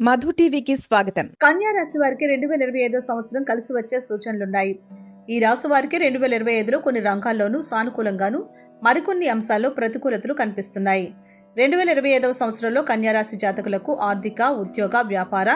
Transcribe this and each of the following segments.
మధు టీవీకి స్వాగతం. కన్యా రాశి వారికి రెండు వేల ఇరవై ఐదో సంవత్సరం కలిసి వచ్చే సూచనలున్నాయి. ఈ రాశి వారికి రెండు వేల ఇరవై ఐదులో కొన్ని రంగాల్లోనూ సానుకూలంగాను మరికొన్ని అంశాల్లో ప్రతికూలతలు కనిపిస్తున్నాయి. రెండు వేల ఇరవై ఐదవ సంవత్సరంలో కన్యా రాశి జాతకులకు ఆర్థిక ఉద్యోగ వ్యాపార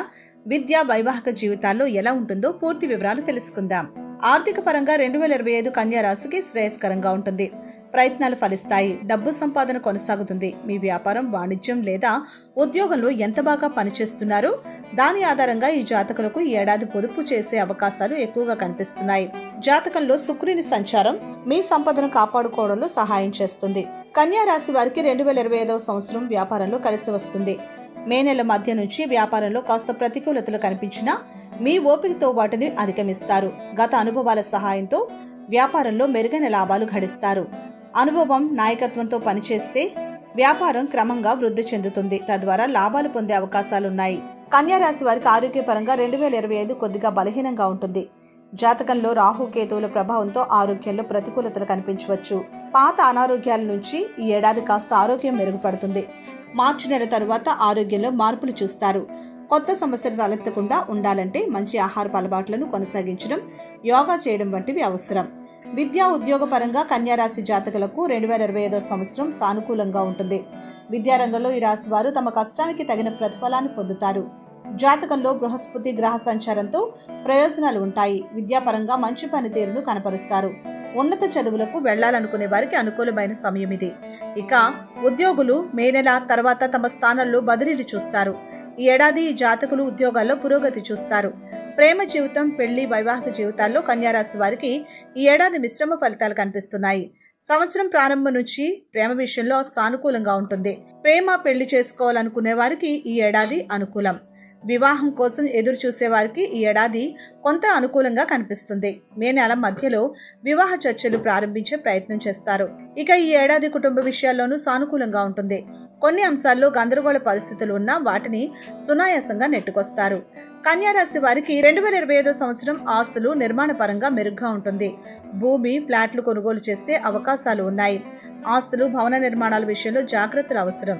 విద్య వైవాహిక జీవితాల్లో ఎలా ఉంటుందో పూర్తి వివరాలు తెలుసుకుందాం. ఆర్థిక పరంగా రెండు వేల ఇరవై ఐదు కన్యా రాశికి శ్రేయస్కరంగా ఉంటుంది. ప్రయత్నాలు ఫలిస్తాయి. డబ్బు సంపాదన కొనసాగుతుంది. మీ వ్యాపారం వాణిజ్యం లేదా ఉద్యోగంలో ఎంత బాగా పనిచేస్తున్నారో? దాని ఆధారంగా ఈ జాతకులకు ఏడాది పొదుపు చేసే అవకాశాలు ఎక్కువగా కనిపిస్తున్నాయి. జాతకంలో శుక్రుని సంచారం మీ సంపదను కాపాడుకోవడంలో సహాయం చేస్తుంది. కన్యా రాశి వారికి రెండు వేల ఇరవై ఐదవ సంవత్సరం వ్యాపారంలో కలిసి వస్తుంది. మే నెల మధ్య నుంచి వ్యాపారంలో కాస్త ప్రతికూలతలు కనిపించినా మీ ఓపికతో వాటిని అధిగమిస్తారు. గత అనుభవాల సహాయంతో వ్యాపారంలో మెరుగైన లాభాలు గడిస్తారు అనుభవం నాయకత్వంతో పనిచేస్తే వ్యాపారం క్రమంగా వృద్ధి చెందుతుంది. తద్వారా లాభాలు పొందే అవకాశాలున్నాయి. కన్యారాశి వారికి ఆరోగ్యపరంగా రెండు వేల ఇరవై ఐదు కొద్దిగా బలహీనంగా ఉంటుంది. జాతకంలో రాహు కేతువుల ప్రభావంతో ఆరోగ్యంలో ప్రతికూలతలు కనిపించవచ్చు. పాత అనారోగ్యాల నుంచి ఈ ఏడాది కాస్త ఆరోగ్యం మెరుగుపడుతుంది. మార్చి నెల తరువాత ఆరోగ్యంలో మార్పులు చూస్తారు. కొత్త సమస్యలు తలెత్తకుండా ఉండాలంటే మంచి ఆహారపు అలవాట్లను కొనసాగించడం యోగా చేయడం వంటివి అవసరం. విద్యా ఉద్యోగ పరంగా కన్యారాశి జాతకులకు రెండు వేల ఇరవై ఐదో సంవత్సరం సానుకూలంగా ఉంటుంది. విద్యారంగంలో ఈ రాశి వారు తమ కష్టానికి తగిన ప్రతిఫలాన్ని పొందుతారు. జాతకంలో బృహస్పతి గ్రహ సంచారంతో ప్రయోజనాలు ఉంటాయి. విద్యాపరంగా మంచి పనితీరును కనపరుస్తారు. ఉన్నత చదువులకు వెళ్ళాలనుకునే వారికి అనుకూలమైన సమయం ఇది. ఇక ఉద్యోగులు మే నెల తర్వాత తమ స్థానాల్లో బదిలీలు చూస్తారు. ఈ ఏడాది ఈ జాతకులు ఉద్యోగాల్లో పురోగతి చూస్తారు. ప్రేమ జీవితం పెళ్ళి వైవాహిక జీవితాల్లో కన్యారాశి వారికి ఈ ఏడాది మిశ్రమ ఫలితాలు కనిపిస్తున్నాయి. సంవత్సరం ప్రారంభం నుంచి ప్రేమ విషయంలో సానుకూలంగా ఉంటుంది. ప్రేమ పెళ్ళి చేసుకోవాలనుకునే వారికి ఈ ఏడాది అనుకూలం. వివాహం కోసం ఎదురు చూసే వారికి ఈ ఏడాది కొంత అనుకూలంగా కనిపిస్తుంది. మే నెల మధ్యలో వివాహ చర్చలు ప్రారంభించే ప్రయత్నం చేస్తారు. ఇక ఈ ఏడాది కుటుంబ విషయాల్లోనూ సానుకూలంగా ఉంటుంది. కొన్ని అంశాల్లో గందరగోళ పరిస్థితులు ఉన్నా వాటిని సునాయాసంగా నెట్టుకొస్తారు. కన్యారాశి వారికి రెండు వేల ఇరవై ఐదో సంవత్సరం ఆస్తులు నిర్మాణ పరంగా మెరుగ్గా ఉంటుంది. భూమి ఫ్లాట్లు కొనుగోలు చేసే అవకాశాలు ఉన్నాయి. ఆస్తులు భవన నిర్మాణాల విషయంలో జాగ్రత్తలు అవసరం.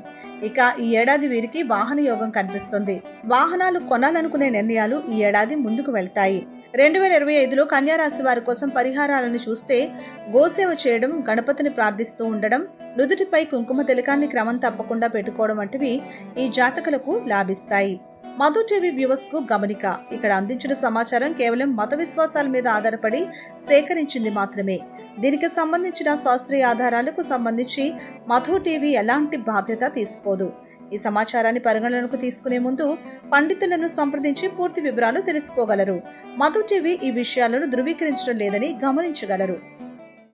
ఇక ఈ ఏడాది వీరికి వాహన యోగం కనిపిస్తుంది. వాహనాలు కొనాలనుకునే నిర్ణయాలు ఈ ఏడాది ముందుకు వెళ్తాయి. రెండు వేల ఇరవై ఐదులో కన్యారాశి వారి కోసం పరిహారాలను చూస్తే గోసేవ చేయడం గణపతిని ప్రార్థిస్తూ ఉండడం నుదుటిపై కుంకుమ తిలకాన్ని క్రమం తప్పకుండా పెట్టుకోవడం వంటివి ఈ జాతకులకు లాభిస్తాయి. మధు టీవీ వ్యూవర్స్కు గమనిక. ఇక్కడ అందించిన సమాచారం కేవలం మత విశ్వాసాల మీద ఆధారపడి సేకరించింది మాత్రమే. దీనికి సంబంధించిన శాస్త్రీయ ఆధారాలకు సంబంధించి మధు టీవీ ఎలాంటి బాధ్యత తీసుకోదు. ఈ సమాచారాన్ని పరిగణనకు తీసుకునే ముందు పండితులను సంప్రదించి పూర్తి వివరాలు తెలుసుకోగలరు. మధు టీవీ ఈ విషయాలను ధృవీకరించడం లేదని గమనించగలరు.